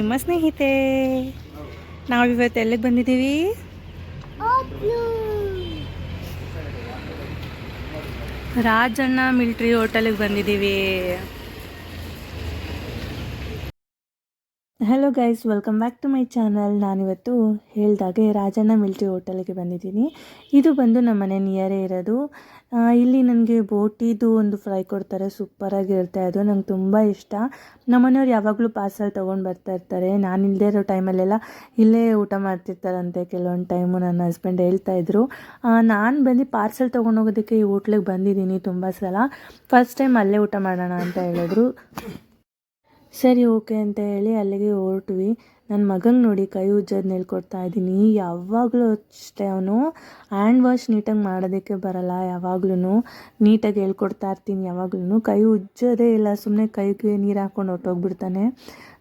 ನಿಮ್ಮ ಸ್ನೇಹಿತೆ? ನಾವು ಇವತ್ತು ಎಲ್ಲಿಗೆ ಬಂದಿದ್ದೀವಿ? ರಾಜಣ್ಣ ಮಿಲ್ಟ್ರಿ ಹೋಟೆಲಿಗೆ ಬಂದಿದ್ದೀವಿ. Hello guys welcome back to my channel ನಾನಿವತ್ತು ಹೇಳ್ದಾಗೆ ರಾಜಣ್ಣ ಮಿಲ್ಟ್ರಿ ಹೋಟೆಲಿಗೆ ಬಂದಿದ್ದೀನಿ. ಇದು ಬಂದು ನಮ್ಮ ಮನೆ ನಿಯರೇ ಇರೋದು ಇಲ್ಲಿ ನನಗೆ ಬೋಟಿದು ಒಂದು ಫ್ರೈ ಕೊಡ್ತಾರೆ ಸೂಪರಾಗಿರುತ್ತೆ ಅದು ನಂಗೆ ತುಂಬ ಇಷ್ಟ. ನಮ್ಮನೆಯವ್ರು ಯಾವಾಗಲೂ ಪಾರ್ಸಲ್ ತೊಗೊಂಡು ಬರ್ತಾ ಇರ್ತಾರೆ. ನಾನು ಇಲ್ಲದೆ ಇರೋ ಟೈಮಲ್ಲೆಲ್ಲ ಇಲ್ಲೇ ಊಟ ಮಾಡ್ತಿರ್ತಾರಂತೆ. ಕೆಲವೊಂದು ಟೈಮು ನನ್ನ ಹಸ್ಬೆಂಡ್ ಹೇಳ್ತಾ ಇದ್ರು. ನಾನು ಬಂದು ಪಾರ್ಸಲ್ ತೊಗೊಂಡೋಗೋದಕ್ಕೆ ಈ ಹೋಟ್ಲಿಗೆ ಬಂದಿದ್ದೀನಿ ತುಂಬ ಸಲ. ಫಸ್ಟ್ ಟೈಮ್ ಅಲ್ಲೇ ಊಟ ಮಾಡೋಣ ಅಂತ ಹೇಳಿದ್ರು. ಸರಿ ಓಕೆ ಅಂತ ಹೇಳಿ ಅಲ್ಲಿಗೆ ಹೊರಟ್ವಿ. ನನ್ನ ಮಗಂಗೆ ನೋಡಿ ಕೈ ಉಜ್ಜೋದು ಹೇಳ್ಕೊಡ್ತಾ ಇದ್ದೀನಿ. ಯಾವಾಗಲೂ ಅಷ್ಟೇ ಅವನು. ಹ್ಯಾಂಡ್ ವಾಶ್ ನೀಟಾಗಿ ಮಾಡೋದಕ್ಕೆ ಬರಲ್ಲ ಯಾವಾಗ್ಲೂ ನೀಟಾಗಿ ಹೇಳ್ಕೊಡ್ತಾ ಇರ್ತೀನಿ ಯಾವಾಗ್ಲೂ ಕೈ ಉಜ್ಜೋದೇ ಇಲ್ಲ. ಸುಮ್ಮನೆ ಕೈಗೆ ನೀರು ಹಾಕ್ಕೊಂಡು ಹೊಟ್ಟೋಗ್ಬಿಡ್ತಾನೆ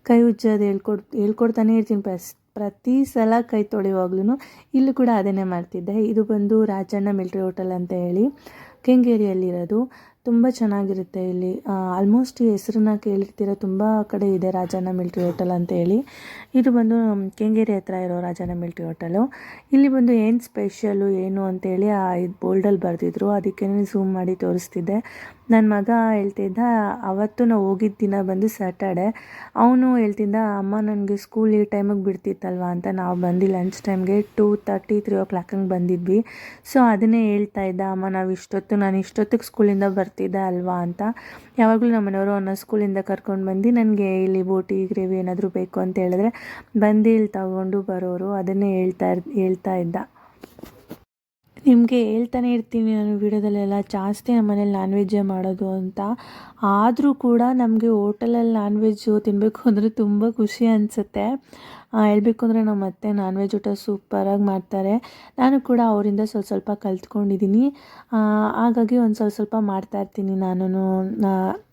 ಕೈ ಉಜ್ಜೋದು ಹೇಳ್ಕೊಡ್, ಹೇಳ್ಕೊಡ್ತಾನೆ ಇರ್ತೀನಿ. ಪ್ರಸ್, ಪ್ರತಿ ಸಲ ಕೈ ತೊಳೆಯುವಾಗ್ಲೂ ಇಲ್ಲೂ ಕೂಡ ಅದನ್ನೇ ಮಾಡ್ತಿದ್ದೆ. ಇದು ಬಂದು ರಾಜಣ್ಣ ಮಿಲ್ಟ್ರಿ ಹೋಟೆಲ್ ಅಂತ ಹೇಳಿ ಕೆಂಗೇರಿಯಲ್ಲಿರೋದು. ತುಂಬ ಚೆನ್ನಾಗಿರುತ್ತೆ ಇಲ್ಲಿ. ಆಲ್ಮೋಸ್ಟ್ ಈ ಹೆಸರನ್ನ ಕೇಳಿರ್ತೀರ ತುಂಬ ಕಡೆ ಇದೆ ರಾಜಾನ ಮಿಲ್ಟ್ರಿ ಹೋಟೆಲ್ ಅಂತ ಹೇಳಿ. ಇದು ಬಂದು ಕೆಂಗೇರಿ ಹತ್ರ ಇರೋ ರಾಜಾನ ಮಿಲ್ಟ್ರಿ ಹೋಟೆಲು. ಇಲ್ಲಿ ಬಂದು ಏನು ಸ್ಪೆಷಲು ಏನು ಅಂತೇಳಿ ಆ ಇದು ಬೋಲ್ಡಲ್ಲಿ ಬರೆದಿದ್ರು. ಅದಕ್ಕೆ ಝೂಮ್ ಮಾಡಿ ತೋರಿಸ್ತಿದ್ದೆ. ನನ್ನ ಮಗ ಹೇಳ್ತಿದ್ದ ಅವತ್ತು ನಾವು ಹೋಗಿದ್ದ ದಿನ ಬಂದು ಸ್ಯಾಟರ್ಡೆ ಅವನು ಹೇಳ್ತಿದ್ದ, ಅಮ್ಮ, ನನಗೆ ಸ್ಕೂಲ್ ಈ ಟೈಮಿಗೆ ಬಿಡ್ತಿತ್ತಲ್ವ ಅಂತ ನಾವು ಬಂದು ಲಂಚ್ ಟೈಮ್ಗೆ two thirty three o'clock ಹಂಗೆ ಬಂದಿದ್ವಿ. ಸೊ ಅದನ್ನೇ ಹೇಳ್ತಾ ಇದ್ದ, ಅಮ್ಮ, ನಾವು ಇಷ್ಟೊತ್ತು, ನಾನು ಇಷ್ಟೊತ್ತಿಗೆ ಸ್ಕೂಲಿಂದ ಬರ್ತಿದ್ದೆ ಅಲ್ವಾ ಅಂತ. ಯಾವಾಗಲೂ ನಮ್ಮ ಮನೆಯವರು ಅವನ ಸ್ಕೂಲಿಂದ ಕರ್ಕೊಂಡು ಬಂದು ನನಗೆ ಇಲ್ಲಿ ಬೋಟಿ ಗ್ರೇವಿ ಏನಾದರೂ ಬೇಕು ಅಂತ ಹೇಳಿದ್ರೆ ಬಂದು ಇಲ್ಲಿ ತಗೊಂಡು ಬರೋರು. ಅದನ್ನೇ ಹೇಳ್ತಾ ಹೇಳ್ತಾ ಇದ್ದ. ನಿಮಗೆ ಹೇಳ್ತಾನೆ ಇರ್ತೀನಿ ನಾನು ವೀಡಿಯೋದಲ್ಲೆಲ್ಲ. ಜಾಸ್ತಿ ನಮ್ಮ ಮನೇಲಿ ನಾನ್ ವೆಜ್ಜೇ ಮಾಡೋದು ಅಂತ. ಆದರೂ ಕೂಡ ನಮಗೆ ಹೋಟೆಲಲ್ಲಿ ನಾನ್ ವೆಜ್ಜು ತಿನ್ನಬೇಕು ಅಂದರೆ ತುಂಬ ಖುಷಿ ಅನಿಸುತ್ತೆ. ಹೇಳಬೇಕು ಅಂದರೆ ನಮ್ಮ ಅತ್ತೆ ನಾನ್ ವೆಜ್ ಊಟ ಸೂಪರಾಗಿ ಮಾಡ್ತಾರೆ. ನಾನು ಕೂಡ ಅವರಿಂದ ಸ್ವಲ್ಪ ಸ್ವಲ್ಪ ಕಲ್ತ್ಕೊಂಡಿದ್ದೀನಿ. ಹಾಗಾಗಿ ಒಂದು ಸ್ವಲ್ಪ ಸ್ವಲ್ಪ ಮಾಡ್ತಾ ಇರ್ತೀನಿ ನಾನು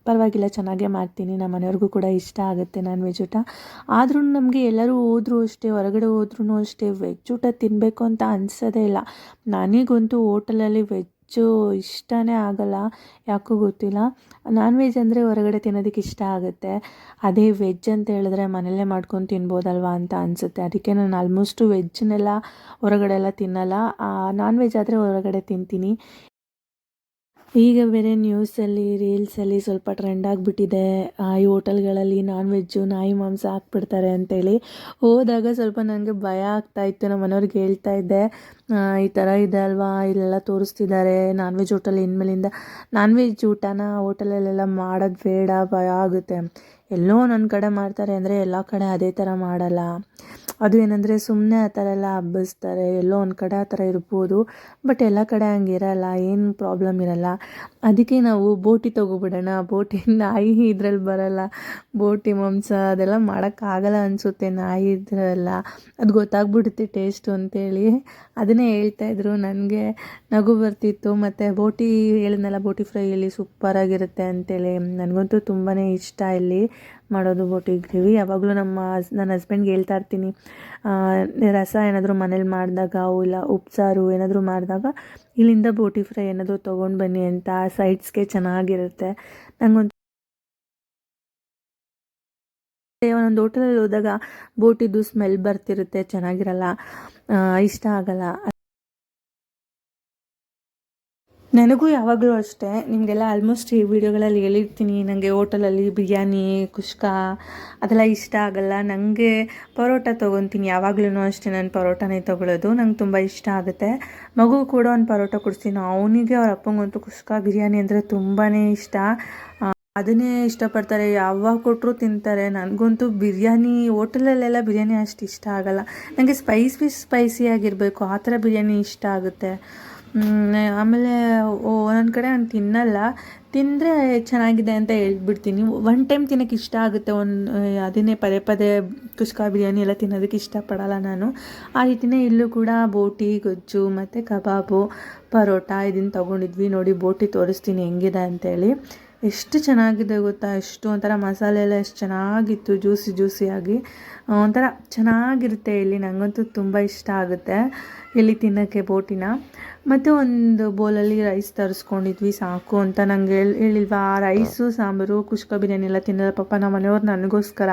ಪರವಾಗಿಲ್ಲ, ಚೆನ್ನಾಗೇ ಮಾಡ್ತೀನಿ. ನಮ್ಮ ಮನೆಯವ್ರಿಗೂ ಕೂಡ ಇಷ್ಟ ಆಗುತ್ತೆ ನಾನ್ ವೆಜ್ ಊಟ. ಆದ್ರೂ ನಮಗೆ ಎಲ್ಲರೂ ಹೋದರೂ ಅಷ್ಟೇ, ಹೊರಗಡೆ ಹೋದ್ರೂ ಅಷ್ಟೇ ವೆಜ್ ಊಟ ತಿನ್ನಬೇಕು ಅಂತ ಅನ್ಸೋದೇ ಇಲ್ಲ. ನನಗಂತೂ ಹೋಟೆಲಲ್ಲಿ ವೆಜ್ಜು ಇಷ್ಟನೇ ಆಗಲ್ಲ, ಯಾಕೂ ಗೊತ್ತಿಲ್ಲ. ನಾನ್ ವೆಜ್ ಅಂದರೆ ಹೊರಗಡೆ ತಿನ್ನೋದಕ್ಕೆ ಇಷ್ಟ ಆಗುತ್ತೆ. ಅದೇ ವೆಜ್ ಅಂತ ಹೇಳಿದ್ರೆ ಮನೆಯಲ್ಲೇ ಮಾಡ್ಕೊಂಡು ತಿನ್ಬೋದಲ್ವಾ ಅಂತ ಅನಿಸುತ್ತೆ. ಅದಕ್ಕೆ ನಾನು ಆಲ್ಮೋಸ್ಟು ವೆಜ್ನೆಲ್ಲ ಹೊರಗಡೆ ಎಲ್ಲ ತಿನ್ನಲ್ಲ. ನಾನ್ ವೆಜ್ ಆದರೆ ಹೊರಗಡೆ ತಿಂತೀನಿ. ಈಗ ಬೇರೆ ನ್ಯೂಸಲ್ಲಿ ರೀಲ್ಸಲ್ಲಿ ಸ್ವಲ್ಪ ಟ್ರೆಂಡ್ ಆಗಿಬಿಟ್ಟಿದೆ. ಈ ಹೋಟೆಲ್ಗಳಲ್ಲಿ ನಾನ್ ವೆಜ್ಜು ನಾಯಿ ಮಾಂಸ ಹಾಕ್ಬಿಡ್ತಾರೆ ಅಂತೇಳಿ. ಹೋದಾಗ ಸ್ವಲ್ಪ ನನಗೆ ಭಯ ಆಗ್ತಾ ಇತ್ತು. ನಮ್ಮ ಮನೆಯವ್ರಿಗೆ ಹೇಳ್ತಾ ಇದ್ದೆ. ಈ ಥರ ಇದೆ ಅಲ್ವಾ? ಇಲ್ಲೆಲ್ಲ ತೋರಿಸ್ತಿದ್ದಾರೆ. ನಾನ್ ವೆಜ್ ಹೋಟೆಲ್ ಇನ್ಮೇಲಿಂದ ನಾನ್ ವೆಜ್ ಊಟನ ಹೋಟೆಲಲ್ಲೆಲ್ಲ ಮಾಡೋದು ಬೇಡ, ಭಯ ಆಗುತ್ತೆ. ಎಲ್ಲೋ ನನ್ನ ಕಡೆ ಮಾಡ್ತಾರೆ ಅಂದರೆ ಎಲ್ಲ ಕಡೆ ಅದೇ ಥರ ಮಾಡಲ್ಲ. ಅದು ಏನಂದರೆ ಸುಮ್ಮನೆ ಆ ಥರ ಎಲ್ಲ ಹಬ್ಬಿಸ್ತಾರೆ, ಎಲ್ಲೋ ಒಂದು ಕಡೆ ಆ ಥರ ಇರ್ಬೋದು ಬಟ್ ಎಲ್ಲ ಕಡೆ ಹಂಗೆ ಇರಲ್ಲ, ಏನು ಪ್ರಾಬ್ಲಮ್ ಇರಲ್ಲ. ಅದಕ್ಕೆ ನಾವು ಬೋಟಿ ತೊಗೊಬಿಡೋಣ, ಬೋಟಿ ನಾಯಿ ಇದ್ರಲ್ಲಿ ಬರಲ್ಲ, ಬೋಟಿ, ಮಾಂಸ ಅದೆಲ್ಲ ಮಾಡೋಕ್ಕಾಗಲ್ಲ ಅನಿಸುತ್ತೆ ನಾಯಿ ಇದ್ರಲ್ಲ. ಅದು ಗೊತ್ತಾಗ್ಬಿಡುತ್ತೆ ಟೇಸ್ಟು ಅಂತೇಳಿ. ಅದನ್ನೇ ಹೇಳ್ತಾಯಿದ್ರು ನನಗೆ ನಗು ಬರ್ತಿತ್ತು, ಮತ್ತು ಬೋಟಿ ಹೇಳಿದ್ನಲ್ಲ, ಬೋಟಿ ಫ್ರೈ ಇಲ್ಲಿ ಸೂಪರಾಗಿರುತ್ತೆ ಅಂತೇಳಿ. ನನಗಂತೂ ತುಂಬಾ ಇಷ್ಟ ಇಲ್ಲಿ. ಮಾಡೋದು ಬೋಟಿ ಯಾವಾಗಲೂ ನಮ್ಮ ನನ್ನ ಹಸ್ಬೆಂಡ್ಗೆ ಹೇಳ್ತಾ ಇರ್ತೀನಿ ರಸ ಏನಾದರೂ ಮನೇಲಿ ಮಾಡಿದಾಗ ಇಲ್ಲ ಉಪ್ಸಾರು ಏನಾದರೂ ಮಾಡಿದಾಗ ಇಲ್ಲಿಂದ ಬೋಟಿ ಫ್ರೈ ಏನಾದರೂ ತೊಗೊಂಡು ಬನ್ನಿ ಅಂತ ಸೈಡ್ಸ್ಗೆ ಚೆನ್ನಾಗಿರುತ್ತೆ. ನನಗೊಂದು ಒಂದೊಂದು ಹೋಟೆಲಲ್ಲಿ ಹೋದಾಗ ಬೋಟಿದು ಸ್ಮೆಲ್ ಬರ್ತಿರುತ್ತೆ, ಚೆನ್ನಾಗಿರಲ್ಲ ಇಷ್ಟ ಆಗಲ್ಲ. ನನಗೂ ಯಾವಾಗಲೂ ಅಷ್ಟೇ, ನಿಮಗೆಲ್ಲ ಆಲ್ಮೋಸ್ಟ್ ಈ ವಿಡಿಯೋಗಳಲ್ಲಿ ಹೇಳಿರ್ತೀನಿ ನನಗೆ ಹೋಟೆಲಲ್ಲಿ ಬಿರಿಯಾನಿ, ಕುಷ್ಕ ಅದೆಲ್ಲ ಇಷ್ಟ ಆಗಲ್ಲ. ನನಗೆ ಪರೋಟ ತೊಗೊತೀನಿ ಯಾವಾಗಲೂ ಅಷ್ಟೇ ನಾನು ಪರೋಟನೇ ತೊಗೊಳ್ಳೋದು, ನಂಗೆ ತುಂಬ ಇಷ್ಟ ಆಗುತ್ತೆ. ಮಗು ಕೂಡ ಒಂದು ಪರೋಟ ಕೊಡಿಸ್ತೀನಿ ಅವನಿಗೆ ಅವ್ರ ಅಪ್ಪಂಗಂತೂ ಕುಷ್ಕ ಬಿರಿಯಾನಿ ಅಂದರೆ ತುಂಬಾ ಇಷ್ಟ. ಅದನ್ನೇ ಇಷ್ಟಪಡ್ತಾರೆ, ಯಾವಾಗ ಕೊಟ್ಟರು ತಿಂತಾರೆ. ನನಗಂತೂ ಬಿರಿಯಾನಿ, ಹೋಟೆಲಲ್ಲೆಲ್ಲ ಬಿರಿಯಾನಿ ಅಷ್ಟು ಇಷ್ಟ ಆಗಲ್ಲ. ನನಗೆ ಸ್ಪೈಸಿ ಸ್ಪೈಸಿಯಾಗಿರಬೇಕು ಆ ಥರ ಬಿರಿಯಾನಿ ಇಷ್ಟ ಆಗುತ್ತೆ. ಆಮೇಲೆ ಒಂದೊಂದು ಕಡೆ ನಾನು ತಿನ್ನಲ್ಲ. ತಿಂದರೆ ಚೆನ್ನಾಗಿದೆ ಅಂತ ಹೇಳ್ಬಿಡ್ತೀನಿ. ಒನ್ ಟೈಮ್ ತಿನ್ನೋಕ್ಕೆ ಇಷ್ಟ ಆಗುತ್ತೆ. ಒಂದು ಅದನ್ನೇ ಪದೇ ಪದೇ ಕುಷ್ಕ ಬಿರಿಯಾನಿ ಎಲ್ಲ ತಿನ್ನೋದಕ್ಕೆ ಇಷ್ಟಪಡಲ್ಲ ನಾನು. ಆ ರೀತಿಯೇ ಇಲ್ಲೂ ಕೂಡ ಬೋಟಿ, ಗೊಜ್ಜು, ಮತ್ತು ಕಬಾಬು, ಪರೋಟ ಇದನ್ನು ತೊಗೊಂಡಿದ್ವಿ. ನೋಡಿ, ಬೋಟಿ ತೋರಿಸ್ತೀನಿ ಹೆಂಗಿದೆ ಅಂತೇಳಿ. ಎಷ್ಟು ಚೆನ್ನಾಗಿದೆ ಗೊತ್ತಾ? ಎಷ್ಟು ಒಂಥರ ಮಸಾಲೆ ಎಲ್ಲ ಎಷ್ಟು ಚೆನ್ನಾಗಿತ್ತು. ಜ್ಯೂಸಿ, ಜ್ಯೂಸಿಯಾಗಿ. ಒಂಥರ ಚೆನ್ನಾಗಿರುತ್ತೆ ಇಲ್ಲಿ. ನನಗಂತೂ ತುಂಬ ಇಷ್ಟ ಆಗುತ್ತೆ. ಇಲ್ಲಿ ತಿನ್ನೋಕ್ಕೆ ಬೋಟಿನ? ಮತ್ತು ಒಂದು ಬೌಲಲ್ಲಿ ರೈಸ್ ತರಿಸ್ಕೊಂಡಿದ್ವಿ, ಸಾಕು ಅಂತ ನಂಗೆ ಹೇಳಿ, ಹೇಳಿಲ್ವಾ? ಆ ರೈಸು ಸಾಂಬಾರು, ಕುಷ್ಕ ಬಿರಿಯಾನಿ ಎಲ್ಲ ತಿನ್ನಲ್ಲ ಪಾಪ ನಮ್ಮ ಮನೆಯವ್ರು ನನಗೋಸ್ಕರ.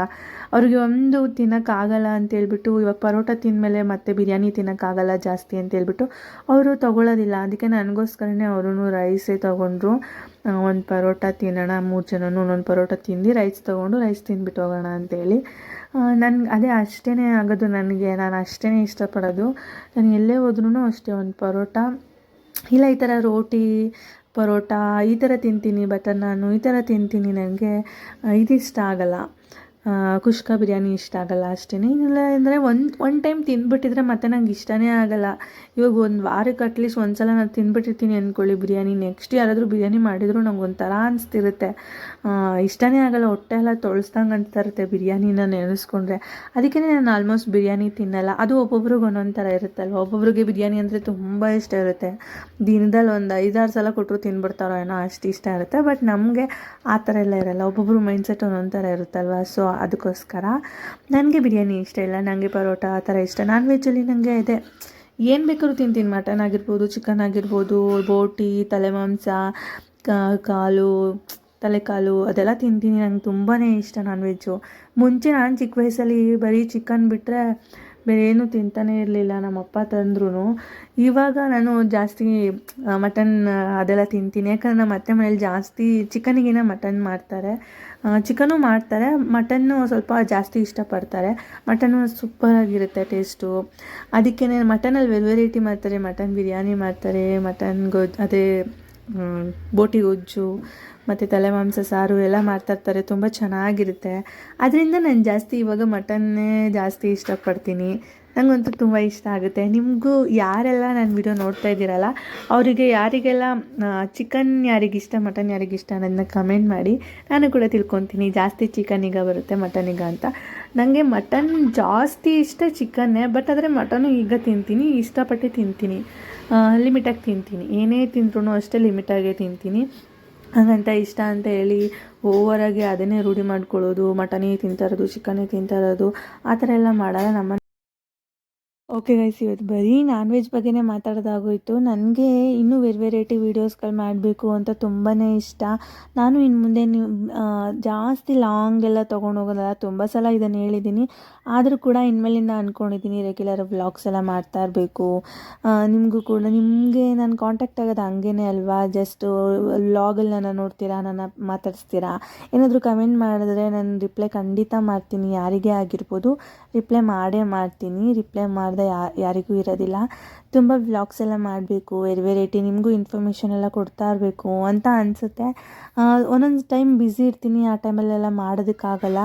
ಅವ್ರಿಗೆ ಒಂದು ತಿನ್ನೋಕ್ಕಾಗಲ್ಲ ಅಂತೇಳ್ಬಿಟ್ಟು ಇವಾಗ ಪರೋಟ ತಿಂದಮೇಲೆ ಮತ್ತೆ ಬಿರಿಯಾನಿ ತಿನ್ನೋಕ್ಕಾಗಲ್ಲ ಜಾಸ್ತಿ ಅಂತೇಳ್ಬಿಟ್ಟು ಅವರು ತೊಗೊಳ್ಳೋದಿಲ್ಲ ಅದಕ್ಕೆ ನನಗೋಸ್ಕರನೇ ಅವರು ರೈಸೇ ತೊಗೊಂಡ್ರು. ಒಂದು ಪರೋಟ ತಿನ್ನೋಣ, ಮೂರು ಜನನೂ ಒಂದೊಂದು ಪರೋಟ ತಿಂದು ರೈಸ್ ತೊಗೊಂಡು ರೈಸ್ ತಿಂದ್ಬಿಟ್ಟು ಹೋಗೋಣ ಅಂತೇಳಿ ನನ್ಗೆ ಅದೇ ಅಷ್ಟೇ ಆಗೋದು ನನಗೆ. ನಾನು ಅಷ್ಟೇ ಇಷ್ಟಪಡೋದು. ನಾನು ಎಲ್ಲೇ ಹೋದ್ರೂ ಅಷ್ಟೇ, ಒಂದು ಪರೋಟ. ಇಲ್ಲ, ಈ ಥರ ರೋಟಿ, ಪರೋಟ, ಈ ಥರ ತಿಂತೀನಿ ಬಟ್ ನಾನು, ಈ ಥರ ತಿಂತೀನಿ ನನಗೆ ಇದಿಷ್ಟ ಆಗಲ್ಲ. ಕುಷ್ಕ ಬಿರಿಯಾನಿ ಇಷ್ಟ ಆಗಲ್ಲ ಅಷ್ಟೇ ಇಲ್ಲ ಅಂದರೆ ಒಂದು ಒನ್ ಟೈಮ್ ತಿಂದ್ಬಿಟ್ಟಿದ್ರೆ ಮತ್ತೆ ನಂಗೆ ಇಷ್ಟನೇ ಆಗಲ್ಲ. ಇವಾಗ ಒಂದು ವಾರಕ್ಕೆ ಅಟ್ಲೀಸ್ಟ್ ಒಂದು ಸಲ ನಾನು ತಿಂದ್ಬಿಟ್ಟಿರ್ತೀನಿ ಅಂದ್ಕೊಳ್ಳಿ ಬಿರಿಯಾನಿ. ನೆಕ್ಸ್ಟ್ ಯಾರಾದರೂ ಬಿರಿಯಾನಿ ಮಾಡಿದ್ರು ನಂಗೆ ಒಂಥರ ಅನಿಸ್ತಿರುತ್ತೆ. ಇಷ್ಟನೇ ಆಗಲ್ಲ. ಹೊಟ್ಟೆ ಎಲ್ಲ ತೊಳಸ್ದಂಗೆ ಅಂತ ಇರುತ್ತೆ ಬಿರಿಯಾನಿನ ನೆನೆಸ್ಕೊಂಡ್ರೆ. ಅದಕ್ಕೆ ನಾನು ಆಲ್ಮೋಸ್ಟ್ ಬಿರಿಯಾನಿ ತಿನ್ನಲ್ಲ. ಅದು ಒಬ್ಬೊಬ್ರಿಗೆ ಒಂದೊಂದು ಥರ ಇರುತ್ತಲ್ವ? ಒಬ್ಬೊಬ್ರಿಗೆ ಬಿರಿಯಾನಿ ಅಂದರೆ ತುಂಬ ಇಷ್ಟ ಇರುತ್ತೆ. ದಿನದಲ್ಲಿ ಒಂದು ಐದಾರು ಸಲ ಕೊಟ್ಟರು ತಿನ್ಬಿಡ್ತಾರೋ ಏನೋ ಅಷ್ಟು ಇಷ್ಟ ಇರುತ್ತೆ. ಬಟ್ ನಮಗೆ ಆ ಥರ ಎಲ್ಲ ಇರಲ್ಲ. ಒಬ್ಬೊಬ್ರು ಮೈಂಡ್ಸೆಟ್ ಒಂದೊಂದು ಥರ ಇರುತ್ತಲ್ವ? ಸೊ ಅದಕ್ಕೋಸ್ಕರ. ನನಗೆ ಬಿರಿಯಾನಿ ಇಷ್ಟ ಇಲ್ಲ ನನಗೆ ಪರೋಟ ಆ ಥರ ಇಷ್ಟ. ನಾನ್ ವೆಜ್ಜಲ್ಲಿ ನನಗೆ ಇದೆ, ಏನು ಬೇಕಾದ್ರೂ ತಿಂತೀನಿ. ಮಟನ್ ಆಗಿರ್ಬೋದು ಚಿಕನ್ ಆಗಿರ್ಬೋದು, ಬೋಟಿ, ತಲೆ ಮಾಂಸ ಕಾಲು, ತಲೆಕಾಲು, ಅದೆಲ್ಲ ತಿಂತೀನಿ. ನಂಗೆ ತುಂಬಾ ಇಷ್ಟ ನಾನ್ ವೆಜ್ಜು ಮುಂಚೆ ನಾನು ಚಿಕ್ಕ ವಯಸ್ಸಲ್ಲಿ ಬರೀ ಚಿಕನ್ ಬಿಟ್ಟರೆ ಬೇರೆ ಏನೂ ತಿಂತಾನೇ ಇರಲಿಲ್ಲ ನಮ್ಮಪ್ಪ ತಂದ್ರೂ ಇವಾಗ ನಾನು ಜಾಸ್ತಿ ಮಟನ್, ಅದೆಲ್ಲ ತಿಂತೀನಿ. ಯಾಕಂದ್ರೆ ನಮ್ಮ ಅತ್ತೆ ಮನೇಲಿ ಜಾಸ್ತಿ ಚಿಕನಿಗಿನ ಮಟನ್ ಮಾಡ್ತಾರೆ. ಚಿಕನು ಮಾಡ್ತಾರೆ. ಮಟನ್ನು ಸ್ವಲ್ಪ ಜಾಸ್ತಿ ಇಷ್ಟಪಡ್ತಾರೆ. ಮಟನ್ನು ಸೂಪರಾಗಿರುತ್ತೆ ಟೇಸ್ಟು. ಅದಕ್ಕೆ ಮಟನಲ್ಲಿ ವೆಲ್ ವೆರೈಟಿ ಮಾಡ್ತಾರೆ. ಮಟನ್ ಬಿರಿಯಾನಿ ಮಾಡ್ತಾರೆ. ಮಟನ್ ಗೊಜ್ಜು, ಅದೇ ಬೋಟಿ ಗೊಜ್ಜು, ಮತ್ತು ತಲೆ ಮಾಂಸ ಸಾರು ಎಲ್ಲ ಮಾಡ್ತಾಯಿರ್ತಾರೆ ತುಂಬ ಚೆನ್ನಾಗಿರುತ್ತೆ. ಅದರಿಂದ ನಾನು ಜಾಸ್ತಿ ಇವಾಗ ಮಟನ್ನೇ ಜಾಸ್ತಿ ಇಷ್ಟಪಡ್ತೀನಿ. ನನಗಂತೂ ತುಂಬ ಇಷ್ಟ ಆಗುತ್ತೆ. ನಿಮಗೂ ಯಾರೆಲ್ಲ ನನ್ನ ವಿಡಿಯೋ ನೋಡ್ತಾ ಇದ್ದೀರಲ್ಲ, ಅವರಿಗೆ ಯಾರಿಗೆಲ್ಲ ಚಿಕನ್ ಯಾರಿಗಿಷ್ಟ ಮಟನ್ ಯಾರಿಗಿಷ್ಟ ಅನ್ನೋದನ್ನ ಕಮೆಂಟ್ ಮಾಡಿ, ನಾನು ಕೂಡ ತಿಳ್ಕೊತೀನಿ. ಜಾಸ್ತಿ ಚಿಕನಿಗ ಬರುತ್ತೆ ಮಟನಿಗ ಅಂತ. ನನಗೆ ಮಟನ್ ಜಾಸ್ತಿ ಇಷ್ಟ ಚಿಕನ್ನೇ ಬಟ್ ಆದರೆ ಮಟನು ಈಗ ತಿಂತೀನಿ, ಇಷ್ಟಪಟ್ಟು ತಿಂತೀನಿ. ಲಿಮಿಟಾಗಿ ತಿಂತೀನಿ. ಏನೇ ತಿಂದ್ರೂ ಅಷ್ಟೇ ಲಿಮಿಟಾಗೇ ತಿಂತೀನಿ. ಹಾಗಂತ ಇಷ್ಟ ಅಂತ ಹೇಳಿ ಓವರಾಗಿ ಅದನ್ನೇ ರೂಢಿ ಮಾಡ್ಕೊಳ್ಳೋದು ಮಟನೇ ತಿಂತಾ ಇರೋದು ಚಿಕನ್ನೇ ತಿಂತಾ ಆ ಥರ ಎಲ್ಲ ಮಾಡಲ್ಲ ನಮ್ಮ ಓಕೆ ಗೈಸ್ ಇವತ್ತು ಬರೀ ನಾನ್ ವೆಜ್ ಬಗ್ಗೆನೇ ಮಾತಾಡೋದಾಗೋಯ್ತು. ನನಗೆ ಇನ್ನೂ ವೆರ್ ವೆರೈಟಿ ವೀಡಿಯೋಸ್ಗಳು ಮಾಡಬೇಕು ಅಂತ ತುಂಬಾ ಇಷ್ಟ. ನಾನು ಇನ್ನು ಮುಂದೆ ನೀವು ಜಾಸ್ತಿ ಲಾಂಗ್ ಎಲ್ಲ ತೊಗೊಂಡು ಹೋಗೋದಲ್ಲ, ತುಂಬ ಸಲ ಇದನ್ನು ಹೇಳಿದ್ದೀನಿ ಆದರೂ ಕೂಡ ಇನ್ಮೇಲಿಂದ ಅಂದ್ಕೊಂಡಿದ್ದೀನಿ ರೆಗ್ಯುಲರ್ ವ್ಲಾಗ್ಸ್ ಎಲ್ಲ ಮಾಡ್ತಾ ಇರಬೇಕು. ನಿಮಗೂ ಕೂಡ, ನಿಮಗೆ ನಾನು ಕಾಂಟ್ಯಾಕ್ಟ್ ಆಗೋದು ಹಂಗೇ ಅಲ್ವಾ? ಜಸ್ಟು ವ್ಲಾಗಲ್ಲಿ ನನ್ನ ನೋಡ್ತೀರಾ, ನನ್ನ ಮಾತಾಡಿಸ್ತೀರಾ? ಏನಾದರೂ ಕಮೆಂಟ್ ಮಾಡಿದ್ರೆ ನಾನು ರಿಪ್ಲೈ ಖಂಡಿತ ಮಾಡ್ತೀನಿ. ಯಾರಿಗೇ ಆಗಿರ್ಬೋದು ರಿಪ್ಲೈ ಮಾಡೇ ಮಾಡ್ತೀನಿ. ರಿಪ್ಲೈ ಮಾಡಿದೆ ಯಾರಿಗೂ ಇರೋದಿಲ್ಲ. ತುಂಬ ವ್ಲಾಗ್ಸ್ ಎಲ್ಲ ಮಾಡಬೇಕು, ವೆರಿ ವೆರೈಟಿ ನಿಮಗೂ ಇನ್ಫಾರ್ಮೇಷನ್ ಎಲ್ಲ ಕೊಡ್ತಾ ಇರಬೇಕು ಅಂತ ಅನಿಸುತ್ತೆ. ಒಂದೊಂದು ಟೈಮ್ ಬ್ಯುಸಿ ಇರ್ತೀನಿ, ಆ ಟೈಮಲ್ಲೆಲ್ಲ ಮಾಡೋದಕ್ಕಾಗಲ್ಲ.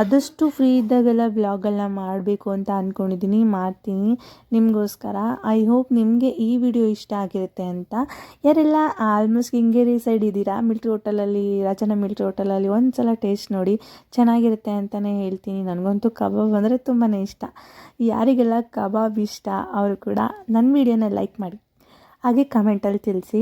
ಆದಷ್ಟು ಫ್ರೀ ಇದ್ದಾಗೆಲ್ಲ ವ್ಲಾಗೆಲ್ಲ ಮಾಡಬೇಕು ಅಂತ ಅಂದ್ಕೊಂಡಿದ್ದೀನಿ ಮಾಡ್ತೀನಿ ನಿಮಗೋಸ್ಕರ. ಐ ಹೋಪ್ ನಿಮಗೆ ಈ ವಿಡಿಯೋ ಇಷ್ಟ ಆಗಿರುತ್ತೆ ಅಂತ. ಯಾರೆಲ್ಲ ಆಲ್ಮೋಸ್ಟ್ ಹಿಂಗೇರಿ ಸೈಡ್ ಇದ್ದೀರಾ ಮಿಲ್ಟ್ರಿ ಹೋಟೆಲಲ್ಲಿ ರಾಜನ ಮಿಲ್ಟ್ರಿ ಹೋಟೆಲಲ್ಲಿ ಒಂದು ಸಲ ಟೇಸ್ಟ್ ನೋಡಿ ಚೆನ್ನಾಗಿರುತ್ತೆ ಅಂತಲೇ ಹೇಳ್ತೀನಿ. ನನಗಂತೂ ಕಬಾಬ್ ಅಂದರೆ ತುಂಬಾ ಇಷ್ಟ. ಯಾರಿಗೆಲ್ಲ ಕಬಾಬ್ ಇಷ್ಟ ಅವರು ಕೂಡ ನನ್ನ ವೀಡಿಯೋನ ಲೈಕ್ ಮಾಡಿ ಹಾಗೆ ಕಮೆಂಟಲ್ಲಿ ತಿಳಿಸಿ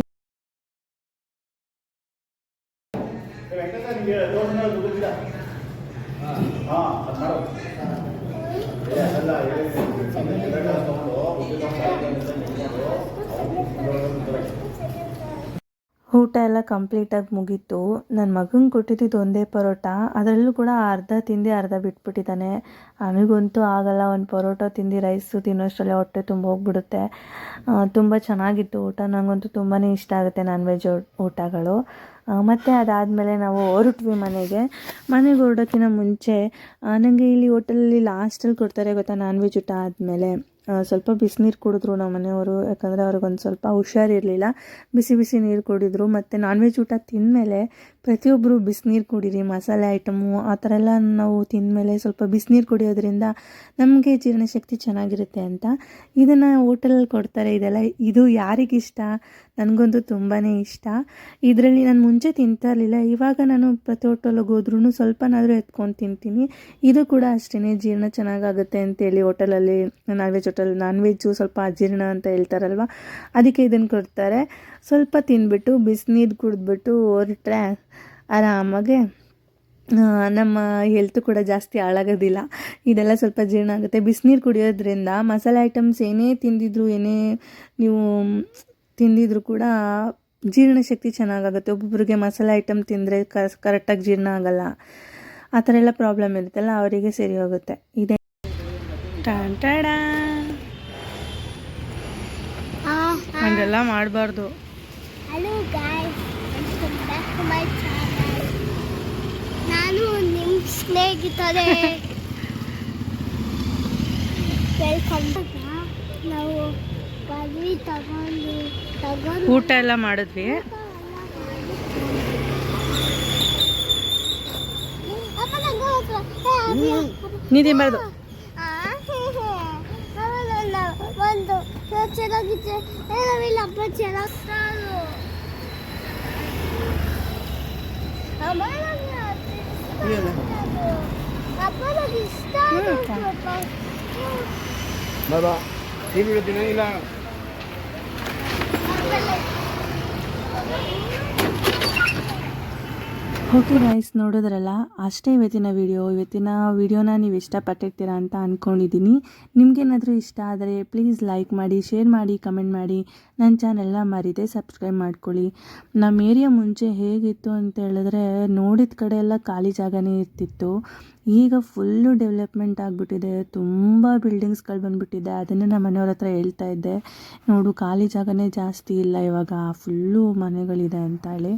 ಊಟ ಎಲ್ಲ ಕಂಪ್ಲೀಟಾಗಿ ಮುಗೀತು. ನನ್ನ ಮಗಂಗೆ ಕೊಟ್ಟಿದ್ದು ಒಂದೇ ಪರೋಟ. ಅದರಲ್ಲೂ ಕೂಡ ಅರ್ಧ ತಿಂದು, ಅರ್ಧ ಬಿಟ್ಬಿಟ್ಟಿದ್ದಾನೆ. ಅವನಿಗಂತೂ ಆಗಲ್ಲ. ಒಂದು ಪರೋಟ ತಿಂದು ರೈಸು ತಿನ್ನೋಷ್ಟರಲ್ಲಿ ಹೊಟ್ಟೆ ತುಂಬ ಹೋಗ್ಬಿಡುತ್ತೆ. ತುಂಬ ಚೆನ್ನಾಗಿತ್ತು ಊಟ. ನನಗಂತೂ ತುಂಬಾ ಇಷ್ಟ ಆಗುತ್ತೆ ನಾನ್ ವೆಜ್ ಊಟಗಳು. ಮತ್ತು ಅದಾದಮೇಲೆ ನಾವು ಹೊರಟ್ವಿ ಮನೆಗೆ. ಮನೆಗೆ ಹೊರಡೋಕ್ಕಿಂತ ಮುಂಚೆ ನನಗೆ ಇಲ್ಲಿ ಹೋಟೆಲಲ್ಲಿ ಲಾಸ್ಟಲ್ಲಿ ಕೊಡ್ತಾರೆ ಗೊತ್ತಾ ನಾನ್ ವೆಜ್ ಊಟ ಆದಮೇಲೆ. ಸ್ವಲ್ಪ ಬಿಸಿನೀರು ಕುಡಿದ್ರು ನಮ್ಮ ಮನೆಯವರು, ಯಾಕಂದರೆ ಅವ್ರಿಗೊಂದು ಸ್ವಲ್ಪ ಹುಷಾರಿರಲಿಲ್ಲ. ಬಿಸಿ ಬಿಸಿ ನೀರು ಕುಡಿದ್ರು, ಮತ್ತು ನಾನ್ ವೆಜ್ ಊಟ ತಿಂದಮೇಲೆ ಪ್ರತಿಯೊಬ್ಬರು ಬಿಸಿನೀರು ಕುಡೀರಿ, ಮಸಾಲೆ ಐಟಮು, ಆ ಥರ ಎಲ್ಲ ನಾವು ತಿಂದಮೇಲೆ ಸ್ವಲ್ಪ ಬಿಸಿನೀರು ಕುಡಿಯೋದ್ರಿಂದ ನಮಗೆ ಜೀರ್ಣಶಕ್ತಿ ಚೆನ್ನಾಗಿರುತ್ತೆ ಅಂತ ಇದನ್ನು ಹೋಟೆಲಲ್ಲಿ ಕೊಡ್ತಾರೆ. ಇದೆಲ್ಲ, ಇದು ಯಾರಿಗಿಷ್ಟ? ನನಗಂತೂ ತುಂಬಾ ಇಷ್ಟ. ಇದರಲ್ಲಿ ನಾನು ಮುಂಚೆ ತಿಂತಾ ಇರಲಿಲ್ಲ. ಇವಾಗ ನಾನು ಪ್ರತಿ ಹೋಟೆಲ್ಗೆ ಹೋದ್ರೂ ಸ್ವಲ್ಪನಾದರೂ ಎತ್ಕೊಂಡು ತಿಂತೀನಿ. ಇದು ಕೂಡ ಅಷ್ಟೇ ಜೀರ್ಣ ಚೆನ್ನಾಗಾಗುತ್ತೆ ಅಂತೇಳಿ ಹೋಟೆಲಲ್ಲಿ ನಾನ್ ವೆಜ್ ನಾನ್ ವೆಜ್ಜು ಸ್ವಲ್ಪ ಅಜೀರ್ಣ ಅಂತ ಹೇಳ್ತಾರಲ್ವ? ಅದಕ್ಕೆ ಇದನ್ನು ಕೊಡ್ತಾರೆ. ಸ್ವಲ್ಪ ತಿಂದ್ಬಿಟ್ಟು ಬಿಸಿನೀರು ಕುಡಿದ್ಬಿಟ್ಟು ಹೊರಟ್ರೆ ಆರಾಮಾಗೆ ನಮ್ಮ ಹೆಲ್ತ್ ಕೂಡ ಜಾಸ್ತಿ ಹಾಳಾಗೋದಿಲ್ಲ. ಇದೆಲ್ಲ ಸ್ವಲ್ಪ ಜೀರ್ಣ ಆಗುತ್ತೆ. ಬಿಸಿನೀರು ಕುಡಿಯೋದ್ರಿಂದ ಮಸಾಲೆ ಐಟಮ್ಸ್ ಏನೇ ತಿಂದಿದ್ರು, ಏನೇ ನೀವು ತಿಂದಿದ್ರು ಕೂಡ ಜೀರ್ಣಶಕ್ತಿ ಚೆನ್ನಾಗಾಗುತ್ತೆ. ಒಬ್ಬೊಬ್ರಿಗೆ ಮಸಾಲೆ ಐಟಮ್ ತಿಂದರೆ ಕರೆಕ್ಟಾಗಿ ಜೀರ್ಣ ಆಗಲ್ಲ. ಆ ಥರ ಎಲ್ಲ ಪ್ರಾಬ್ಲಮ್ ಇರುತ್ತಲ್ಲ, ಅವರಿಗೆ ಸರಿ ಹೋಗುತ್ತೆ. ಇದೆ. ಟಾಡಾ. ಹಂಗೆಲ್ಲ ಮಾಡಬಾರ್ದು. Hello guys welcome back to my channel ನಾನು ನಿಮ್ಮ ಸ್ನೇಹಿತರೆ. ವೆಲ್ಕಮ್ ನಾವು ಪದವಿ ತಗೊಂಡು ತಗೊಂಡು. ಊಟ ಎಲ್ಲ ಮಾಡಿದ್ವಿ. ಅಪ್ಪ ನಂಗೆ ಹೋಗ್ತು. ಏ, ಅಭಿ, ಅಪ್ಪ. ನೀ ತಿನ್ಬಾರ್ದು ಆ, ಹೇ, ಹೇ. ಆಮೇಲೆ ಒಂದು ಒಂದು ಚೆನ್ನಾಗಿತ್ತು ಏನಾವಿಲ್ಲ ಹಬ್ಬ ಚೆನ್ನಾಗಿ ಅಮ್ಮ ನಂಗೆ ಅಪ್ಪ ನಂಗೆ ಇಷ್ಟ ಆಯ್ತು ಅಪ್ಪ. ಹ್ಮ್. ಬಾಬಾ ಟಿ ವಿ ಇಡ್ತೀನಿ ಇಲ್ಲ ಆಮೇಲೆ ಓಕೆ ಗೈಸ್, ನೋಡಿದ್ರಲ್ಲ? ಅಷ್ಟೇ ಇವತ್ತಿನ ವಿಡಿಯೋ ಇವತ್ತಿನ ವಿಡಿಯೋನ ನೀವು ಇಷ್ಟಪಟ್ಟಿರ್ತೀರಾ ಅಂತ ಅಂದ್ಕೊಂಡಿದ್ದೀನಿ ನಿಮಗೇನಾದರೂ ಇಷ್ಟ ಆದರೆ ಪ್ಲೀಸ್ ಲೈಕ್ ಮಾಡಿ ಶೇರ್ ಮಾಡಿ ಕಮೆಂಟ್ ಮಾಡಿ. ನನ್ನ ಚಾನೆಲ್ನ ಮರಿದೆ ಸಬ್ಸ್ಕ್ರೈಬ್ ಮಾಡ್ಕೊಳ್ಳಿ. ನಮ್ಮ ಏರಿಯಾ ಮುಂಚೆ ಹೇಗಿತ್ತು ಅಂತ ಹೇಳಿದ್ರೆ, ನೋಡಿದ ಕಡೆ ಎಲ್ಲ ಖಾಲಿ ಜಾಗನೇ ಇರ್ತಿತ್ತು. ಈಗ ಫುಲ್ಲು ಡೆವಲಪ್ಮೆಂಟ್ ಆಗಿಬಿಟ್ಟಿದೆ. ತುಂಬ ಬಿಲ್ಡಿಂಗ್ಸ್ಗಳು ಬಂದುಬಿಟ್ಟಿದೆ. ಅದನ್ನೇ ನಮ್ಮ ಮನೆಯವ್ರ ಹತ್ರ ಹೇಳ್ತಾ ಇದ್ದೆ. ನೋಡು, ಖಾಲಿ ಜಾಗನೇ ಜಾಸ್ತಿ ಇಲ್ಲ ಇವಾಗ. ಫುಲ್ಲು ಮನೆಗಳಿದೆ ಅಂತ ಹೇಳಿ.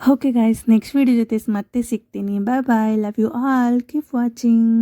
ಓಕೆ ಗೈಸ್ ನೆಕ್ಸ್ಟ್ ವಿಡಿಯೋ ಜೊತೆ ಮತ್ತೆ ಸಿಗ್ತೀನಿ bye bye love you all keep watching